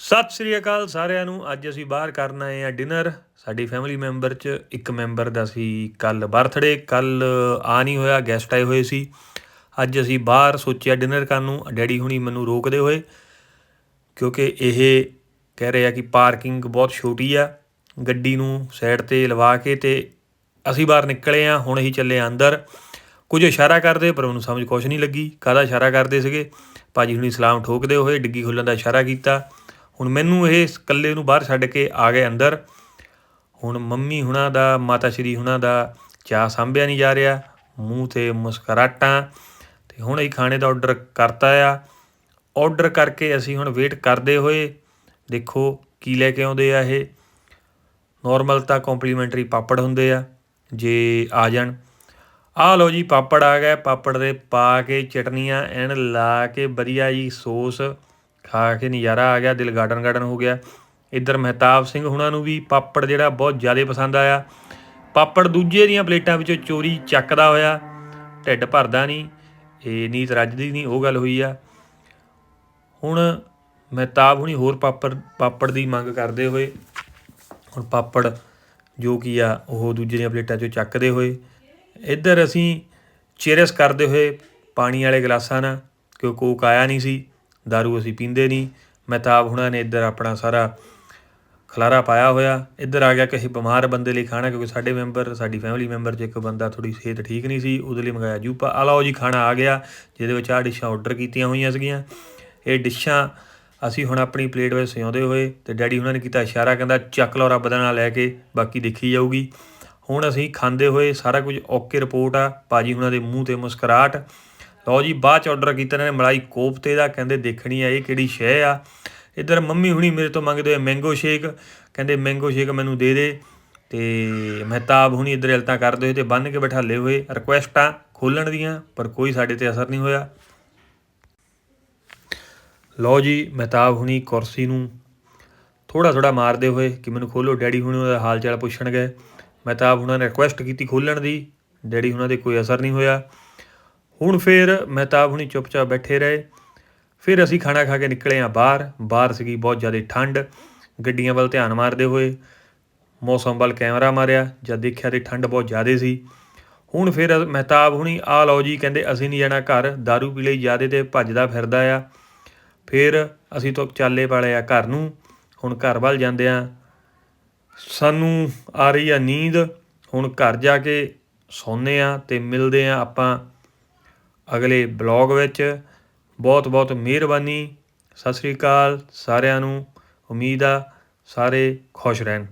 ਸਤਿ ਸ੍ਰੀ ਅਕਾਲ ਸਾਰਿਆਂ ਨੂੰ। ਅੱਜ ਅਸੀਂ ਬਾਹਰ ਕਰਨ ਆਏ ਆ ਡਿਨਰ। ਸਾਡੀ ਫੈਮਿਲੀ ਮੈਂਬਰ ਚ ਇੱਕ ਮੈਂਬਰ ਦਾ ਸੀ ਕੱਲ ਬਰਥਡੇ ਕੱਲ ਆ ਨਹੀਂ ਹੋਇਆ ਗੈਸਟ ਆਏ ਹੋਏ ਸੀ। ਅੱਜ ਅਸੀਂ ਬਾਹਰ ਸੋਚਿਆ ਡਿਨਰ ਕਰਨ ਨੂੰ। ਡੈਡੀ ਹੁਣੀ ਮੈਨੂੰ ਰੋਕਦੇ ਹੋਏ, ਕਿਉਂਕਿ ਇਹ ਕਹਿ ਰਹੇ ਆ ਕਿ ਪਾਰਕਿੰਗ ਬਹੁਤ ਛੋਟੀ ਆ। ਗੱਡੀ ਨੂੰ ਸਾਈਡ ਤੇ ਲਵਾ ਕੇ ਤੇ ਅਸੀਂ ਬਾਹਰ ਨਿਕਲੇ ਆ ਹੁਣ ਅਸੀਂ ਚੱਲੇ ਆਂ ਅੰਦਰ। ਕੁਝ ਇਸ਼ਾਰਾ ਕਰਦੇ, ਪਰ ਉਹਨੂੰ ਸਮਝ ਕੁਛ ਨਹੀਂ ਲੱਗੀ। ਕਾਹਦਾ ਇਸ਼ਾਰਾ ਕਰਦੇ ਸੀਗੇ? ਭਾਜੀ ਹੁਣੀ ਸਲਾਮ ਠੋਕਦੇ ਹੋਏ, ਡਿੱਗੀ ਖੁੱਲਣ ਦਾ ਇਸ਼ਾਰਾ ਕੀਤਾ। ਹੁਣ ਮੈਨੂੰ ਇਹ ਇਕੱਲੇ ਨੂੰ ਬਾਹਰ ਛੱਡ ਕੇ ਆ ਗਏ ਅੰਦਰ। ਹੁਣ ਮੰਮੀ ਹੁਣਾਂ ਦਾ, ਮਾਤਾ ਸ਼੍ਰੀ ਹੁਣਾਂ ਦਾ ਚਾਹ ਸਾਂਭਿਆ ਨਹੀਂ ਜਾ ਰਿਹਾ। ਮੂੰਹ ਤੇ ਮੁਸਕਰਾਟਾਂ ਤੇ ਹੁਣ ਇਹ ਖਾਣੇ ਦਾ ਆਰਡਰ ਕਰਤਾ ਆ। ਆਰਡਰ ਕਰਕੇ ਅਸੀਂ ਹੁਣ ਵੇਟ ਕਰਦੇ ਹੋਏ। ਦੇਖੋ ਕੀ ਲੈ ਕੇ ਆਉਂਦੇ ਆ ਇਹ। ਨਾਰਮਲ ਤਾਂ ਕੰਪਲੀਮੈਂਟਰੀ ਪਾਪੜ ਹੁੰਦੇ ਆ, ਜੇ ਆ ਜਾਣ। ਆ ਲਓ ਜੀ, ਪਾਪੜ ਆ ਗਏ ਪਾਪੜ ਦੇ ਪਾ ਕੇ ਚਟਨੀਆਂ ਐਨ ਲਾ ਕੇ, ਵਧੀਆ ਜੀ, ਸੌਸ। ਖਾ ਕੇ ਨਜ਼ਾਰਾ ਆ ਗਿਆ, ਦਿਲ ਗਾਰਡਨ ਗਾਰਡਨ ਹੋ ਗਿਆ। ਇੱਧਰ ਮਹਿਤਾਬ ਸਿੰਘ ਹੁਣਾਂ ਨੂੰ ਵੀ ਪਾਪੜ ਜਿਹੜਾ ਬਹੁਤ ਜ਼ਿਆਦਾ ਪਸੰਦ ਆਇਆ। ਪਾਪੜ ਦੂਜੇ ਦੀਆਂ ਪਲੇਟਾਂ ਵਿੱਚੋਂ ਚੋਰੀ ਚੱਕਦਾ ਹੋਇਆ। ਢਿੱਡ ਭਰਦਾ ਨਹੀਂ, ਇਹ ਨੀਤ ਰੱਜਦੀ ਨਹੀਂ, ਉਹ ਗੱਲ ਹੋਈ ਆ। ਹੁਣ ਮਹਿਤਾਬ ਹੁਣੀ ਹੋਰ ਪਾਪੜ ਪਾਪੜ ਦੀ ਮੰਗ ਕਰਦੇ ਹੋਏ, ਹੁਣ ਪਾਪੜ ਜੋ ਕੀ ਆ, ਉਹ ਦੂਜੇ ਦੀਆਂ ਪਲੇਟਾਂ 'ਚੋਂ ਚੱਕਦੇ ਹੋਏ। ਇੱਧਰ ਅਸੀਂ ਚੇਰਸ ਕਰਦੇ ਹੋਏ ਪਾਣੀ ਵਾਲੇ ਗਲਾਸਾਂ ਨਾਲ ਕਿਉਂ ਕੋਕ ਆਇਆ ਨਹੀਂ ਸੀ। दारू ਅਸੀਂ ਪੀਂਦੇ ਨਹੀਂ ਮਹਿਤਾਬ ਹੁਣਾਂ ਨੇ ਇੱਧਰ ਆਪਣਾ ਸਾਰਾ ਖਲਾਰਾ ਪਾਇਆ ਹੋਇਆ ਇੱਧਰ ਆ ਗਿਆ ਕਿਸੇ ਬਿਮਾਰ ਬੰਦੇ ਲਈ ਖਾਣਾ ਕਿਉਂਕਿ ਸਾਡੇ ਮੈਂਬਰ ਸਾਡੀ ਫੈਮਿਲੀ ਮੈਂਬਰ 'ਚ ਇੱਕ ਬੰਦਾ ਥੋੜੀ ਸਿਹਤ ਠੀਕ ਨਹੀਂ ਸੀ ਉਹਦੇ ਲਈ ਮੰਗਾਇਆ ਜੂਪਾ ਆ ਲਓ ਜੀ ਖਾਣਾ ਆ ਗਿਆ ਜਿਹਦੇ ਵਿੱਚ ਆ ਡਿਸ਼ਾਂ ਆਰਡਰ ਕੀਤੀਆਂ ਹੋਈਆਂ ਸੀਗੀਆਂ ਇਹ ਡਿਸ਼ਾਂ ਅਸੀਂ ਹੁਣ ਆਪਣੀ ਪਲੇਟ ਵਿੱਚ ਸਿਉਂਦੇ ਹੋਏ ਤੇ ਡੈਡੀ ਉਹਨਾਂ ਨੇ ਕੀਤਾ ਇਸ਼ਾਰਾ ਕਹਿੰਦਾ ਚੱਕ ਲਓ ਰੱਬ ਦਾ ਨਾਂ ਲੈ ਕੇ ਬਾਕੀ ਦੇਖੀ ਜਾਊਗੀ ਹੁਣ ਅਸੀਂ ਖਾਂਦੇ ਹੋਏ ਸਾਰਾ ਕੁਝ ਓਕੇ ਰਿਪੋਰਟ ਆ ਭਾਜੀ ਉਹਨਾਂ ਦੇ ਮੂੰਹ ਤੇ ਮੁਸਕਰਾਹਟ ਲਓ ਜੀ, ਬਾਅਦ ਚ ਆਰਡਰ ਕੀਤਾ ਇਹਨਾਂ ਨੇ ਮਲਾਈ ਕੋਫਤੇ ਦਾ, ਕਹਿੰਦੇ ਦੇਖਣੀ ਆ ਇਹ ਕਿਹੜੀ ਸ਼ੈ ਆ। ਇੱਧਰ ਮੰਮੀ ਹੁਣੀ ਮੇਰੇ ਤੋਂ ਮੰਗਦੇ ਹੋਏ ਮੈਂਗੋ ਸ਼ੇਕ ਕਹਿੰਦੇ ਮੈਂਗੋ ਸ਼ੇਕ ਮੈਨੂੰ ਦੇ ਦੇ। ਤੇ ਮਹਿਤਾਬ ਹੁਣੀ ਇੱਧਰ ਹਲਤਾ ਕਰਦੇ ਹੋਏ ਤੇ ਬੰਨ ਕੇ ਬਿਠਾਲੇ ਹੋਏ ਰਿਕੁਐਸਟਾਂ ਖੋਲਣ ਦੀਆਂ, ਪਰ ਕੋਈ ਸਾਡੇ ਤੇ ਅਸਰ ਨਹੀਂ ਹੋਇਆ। ਲਓ ਜੀ, ਮਹਿਤਾਬ ਹੁਣੀ ਕੁਰਸੀ ਨੂੰ ਥੋੜਾ ਥੋੜਾ ਮਾਰਦੇ ਹੋਏ ਕਿ ਮੈਨੂੰ ਖੋਲੋ, ਡੈਡੀ ਹੁਣੀ ਉਹਦਾ ਹਾਲ ਚਾਲ ਪੁੱਛਣ ਗਏ ਮਹਿਤਾਬ ਹੁਣਾਂ ਨੇ ਰਿਕੁਐਸਟ ਕੀਤੀ ਖੋਲਣ ਦੀ, ਡੈਡੀ ਹੁਣਾਂ ਦੇ ਕੋਈ ਅਸਰ ਨਹੀਂ ਹੋਇਆ। ਹੁਣ ਫਿਰ ਮਹਿਤਾਬ ਹੁਣੀ ਚੁੱਪਚਾਪ ਬੈਠੇ ਰਹੇ। ਫਿਰ ਅਸੀਂ ਖਾਣਾ ਖਾ ਕੇ ਨਿਕਲੇ ਆ ਬਾਹਰ। ਬਾਹਰ ਸੀਗੀ ਬਹੁਤ ਜ਼ਿਆਦਾ ਠੰਡ। ਗੱਡੀਆਂ ਵੱਲ ਧਿਆਨ ਮਾਰਦੇ ਹੋਏ ਮੌਸਮ ਵੱਲ ਕੈਮਰਾ ਮਾਰਿਆ। ਜਦ ਦੇਖਿਆ ਤੇ ਠੰਡ ਬਹੁਤ ਜ਼ਿਆਦਾ ਸੀ। ਹੁਣ ਫਿਰ ਮਹਿਤਾਬ ਹੁਣੀ ਆ ਲਓ ਜੀ, ਕਹਿੰਦੇ, ਅਸੀਂ ਨਹੀਂ ਜਾਣਾ ਘਰ। दारू ਪੀ ਲਈ ਜ਼ਿਆਦੇ ਤੇ ਭੱਜਦਾ ਫਿਰਦਾ ਆ। ਫਿਰ ਅਸੀਂ ਤੋਂ ਚਾਲੇ ਵਾਲੇ ਆ ਘਰ ਨੂੰ। ਹੁਣ ਘਰ ਵੱਲ ਜਾਂਦੇ ਆ ਸਾਨੂੰ ਆ ਰਹੀ ਆ ਨੀਂਦ। ਹੁਣ ਘਰ ਜਾ ਕੇ ਸੌਂਦੇ ਆ ਤੇ ਮਿਲਦੇ ਆ ਆਪਾਂ ਅਗਲੇ ਬਲੌਗ ਵਿੱਚ ਬਹੁਤ ਬਹੁਤ ਮਿਹਰਬਾਨੀ, ਸਤਿ ਸ੍ਰੀ ਅਕਾਲ ਸਾਰਿਆਂ ਨੂੰ, ਉਮੀਦ ਆ ਸਾਰੇ ਖੁਸ਼ ਰਹਿਣ।